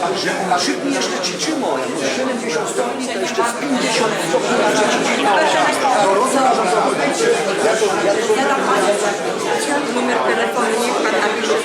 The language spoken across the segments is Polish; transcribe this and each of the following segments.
że on szybnie jeszcze. Ja mówię, 70 stopni to jeszcze z 50 stopni na trzeci Gorąco można zachodzić. Ja to, ja to Numer telefonu niech pan napisze.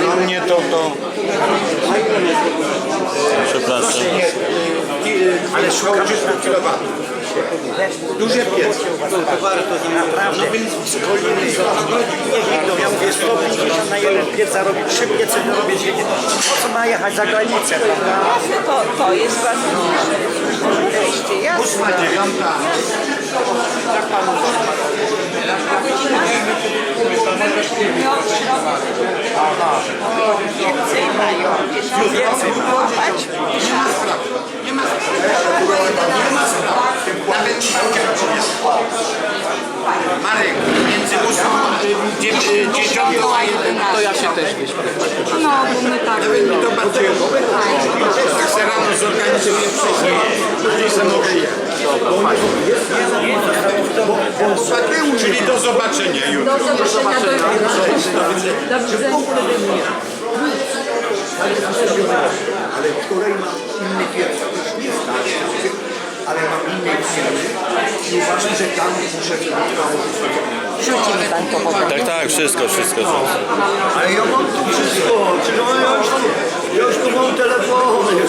Dla mnie to to... Przepraszam. Ale szukamy 300 kW. Duże. Naprawdę. No więc szkolimy niech idą. Ja mówię 150 na jeden piec zarobić, trzy piece robić. Po co ma jechać za granicę, prawda? To, to jest. Wejście, jasne. Ósma, dziewiąta. Więcej mają. Więcej. Nie ma. Nie ma. Nawet przyniosę. Marek, między ósmą dziesiątą a jeden. To ja się też wyśpię. No, bo my tak. Nawet mi to bardziej Jak se rano zorganizuję wcześniej, później se mogę jechać. Czyli do zobaczenia jutro. Do zobaczenia. Do widzenia. Ale której mam inny pierwszy, już nie stać, ale mam innej firmy i uważam, że tam muszę Rzuci mi pan Tak, tak, wszystko, wszystko. Ale ja mam tu wszystko. No, ja, już tu, ja już tu mam telefony.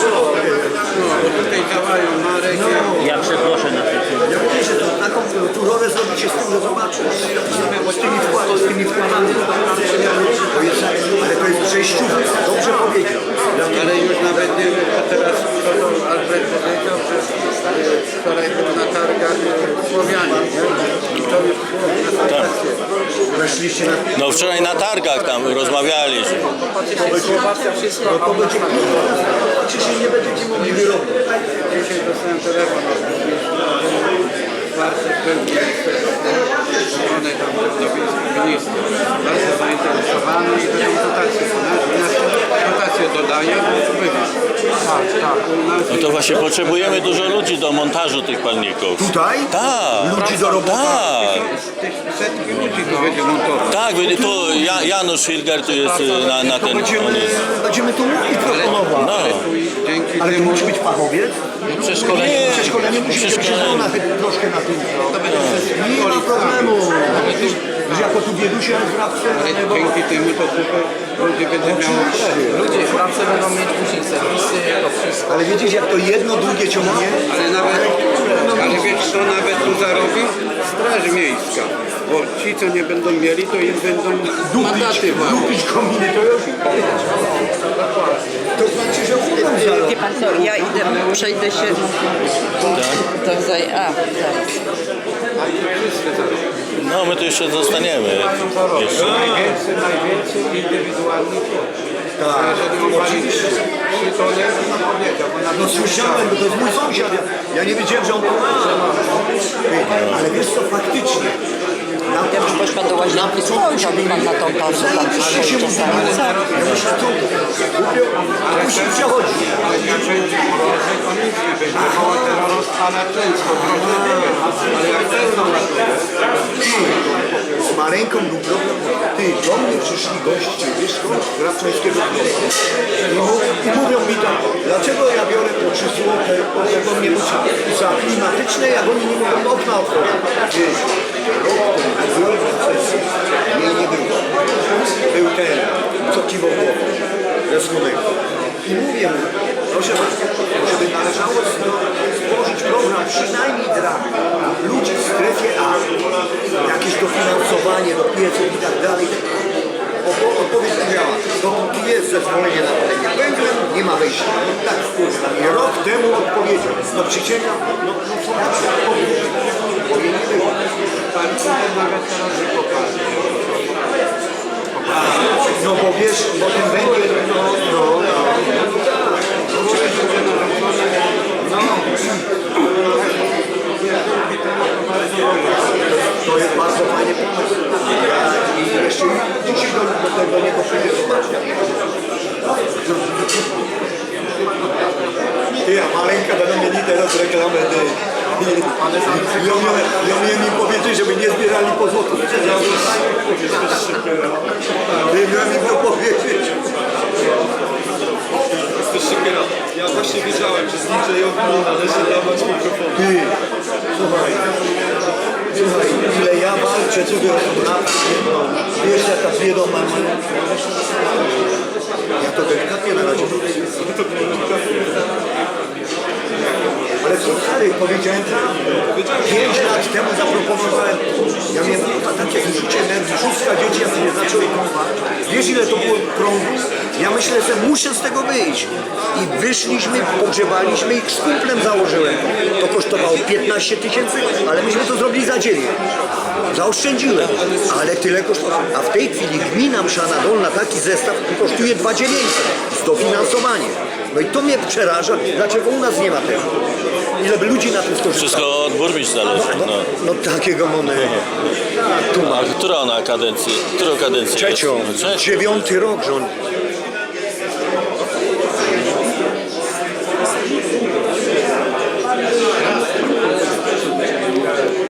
Tutaj działają Marek. Ja przeproszę na tym. Ja mówię, że to taką turowę zrobicie z tym, że zobaczysz. Z tymi, wkład, z tymi wkładami. To jest, ale to jest przejściówka. Dobrze powiedział. Dla mnie Ale już nawet nie wiem, a teraz to, to Albert powiedział, że e, wczoraj był na targach e, Słowianie. nie? I to już było na sensację. Weszliście na No wczoraj na targach tam rozmawialiśmy. Wszystko. to będzie Czy się nie będziecie mogli wyrobić? Dzisiaj dostałem telefon od był minister ochrony tam minister. Bardzo zainteresowany i to są dotacje. Dotacje dodaje, bo wywóz. Tak, tak. U nas No to właśnie potrzebujemy dużo ludzi do montażu tych palników. Tutaj? Tak. Ludzi do roboty. Tak, setki ludzi tu będzie montować. tak, tu Ja- Janusz Hilger tu jest y, na, na ten... On Będziemy, jest. będziemy tu mówić proponować. No, dzięki Ale to temu musi być fachowiec? przeszkolenie. Przeszkolenie musi być Przeszkolenie. troszkę na tym. Nie ma problemu. Biedusie sprawcy, Ale dzięki temu to kupę ludzi będzie miało Ludzie w pracy będą mieć później serwisy, to wszystko. ale widzisz jak to jedno drugie ciągnie? Ale nawet, ale wiesz kto nawet tu zarobi? Straż Miejska. Bo ci co nie będą mieli, to im będą mandaty wały. Dupić kominy to już To znaczy, że zarobi. Wie pan co, ja idę, przejdę się do zaj... A, zaraz. no my tu jeszcze zostaniemy. Jeszcze. Najwięcej, najwięcej indywidualnych Tak. Jeżeli on pali trzy tony, to powiedział, bo na No słyszałem, bo to jest mój sąsiad. Ja, ja nie wiedziałem, że on to ma. Ale wiesz co, faktycznie. Ja bym poszła do łazienki, spojrzałby pan na tą pasę, tam coś czasami. a musi przechodzić. Ale bo często, trochę nie wiem, ale jak latuje. Z był problem. Ty, do mnie przyszli goście, wiesz z Raczyńskiego Klubu. No i mówią mi tak, dlaczego ja biorę po 3 złote, tego mnie musi za klimatyczne, jak oni nie mogą okna otworzyć. Jej nie było. Był ten, co kiwał głową, ze. I mówię mu, proszę bardzo, żeby należało stworzyć program przynajmniej dla ludzi w strefie A, jakieś dofinansowanie do pieców i tak dalej. Odpowiedź miała, zezwolenie na palenie nie ma wejścia. Tak, kurwa. Rok temu odpowiedział. No przysięgam, no, no nie było. Pan nawet teraz nie popadł. No bo wiesz, bo ten węgiel, no, no, no. No, to jest bardzo fajny pomysł. I jeszcze dzisiaj do, do, do niego przyjdę zobaczyć. Ty, a maleńka będą mieli teraz reklamę, ty. Ja miałem, ja miałem im powiedzieć, żeby nie zbierali po złotu. Ty, miałem im to powiedzieć. Ja właśnie wiedziałem, że z DJ-owi należy dawać mikrofon. Ty, słuchaj, słuchaj, ile ja walczę sobie o brat, wiesz jaka bieda ma Ja to delikatnie na razie mówię. Ale co dalej, powiedziałem, pięć lat temu zaproponowałem, ja miałem kurwa, takie zużycie energii, szóstka dzieci, ja sobie zacząłem kąpać. Wiesz Ja myślę, że muszę z tego wyjść. I wyszliśmy, pogrzebaliśmy i z założyłem. To kosztowało 15 tysięcy, ale myśmy to zrobili za dzień. Zaoszczędziłem, ale tyle kosztowało. A w tej chwili gmina Mszana Dolna taki zestaw kosztuje 2900 z dofinansowaniem. No i to mnie przeraża, dlaczego u nas nie ma tego. Ile by ludzi na tym skorzystało? Wszystko od burmistrza zależy. No, No. no takiego mamy. Tu A ma. która ona kadencji? Którą kadencję Trzecią, jest? Dziewiąty rok rządzi.